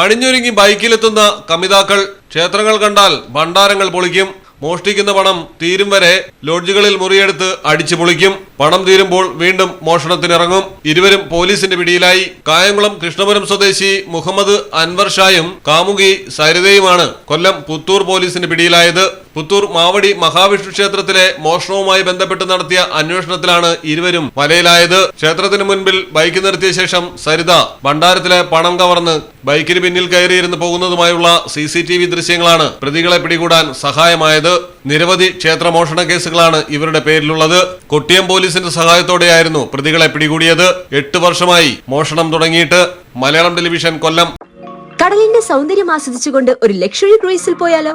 അണിഞ്ഞൊരുങ്ങി ബൈക്കിലെത്തുന്ന കമിതാക്കൾ ക്ഷേത്രങ്ങൾ കണ്ടാൽ ഭണ്ഡാരങ്ങൾ പൊളിക്കും. മോഷ്ടിക്കുന്ന പണം തീരും വരെ ലോഡ്ജുകളിൽ മുറിയെടുത്ത് അടിച്ചു പൊളിക്കും. പണം തീരുമ്പോൾ വീണ്ടും മോഷണത്തിനിറങ്ങും. ഇരുവരും പോലീസിന്റെ പിടിയിലായി. കായംകുളം കൃഷ്ണപുരം സ്വദേശി മുഹമ്മദ് അൻവർ ഷായും കാമുകി സരിതയുമാണ് കൊല്ലം പുത്തൂർ പോലീസിന്റെ പിടിയിലായത്. പുത്തൂർ മാവടി മഹാവിഷ്ണു ക്ഷേത്രത്തിലെ മോഷണവുമായി ബന്ധപ്പെട്ട് നടത്തിയ അന്വേഷണത്തിലാണ് ഇരുവരും വലയിലായത് ക്ഷേത്രത്തിന് മുൻപിൽ ബൈക്ക് നിർത്തിയ ശേഷം സരിത ഭണ്ഡാരത്തിലെ പണം കവർന്ന് ബൈക്കിന് പിന്നിൽ കയറിയിരുന്ന് പോകുന്നതുമായുള്ള സി സി ടി വി ദൃശ്യങ്ങളാണ് പ്രതികളെ പിടികൂടാൻ സഹായമായത്. നിരവധി ക്ഷേത്ര മോഷണ കേസുകളാണ് ഇവരുടെ പേരിലുള്ളത്. കൊട്ടിയം പോലീസിന്റെ സഹായത്തോടെയായിരുന്നു പ്രതികളെ പിടികൂടിയത്. എട്ട് വർഷമായി മോഷണം തുടങ്ങിയിട്ട്. മലയാളം ടെലിവിഷൻ കൊല്ലം. കടലിന്റെ സൗന്ദര്യം ആസ്വദിച്ചുകൊണ്ട് ഒരു ലക്ഷറി ക്രൂയിസിൽ പോയാലോ?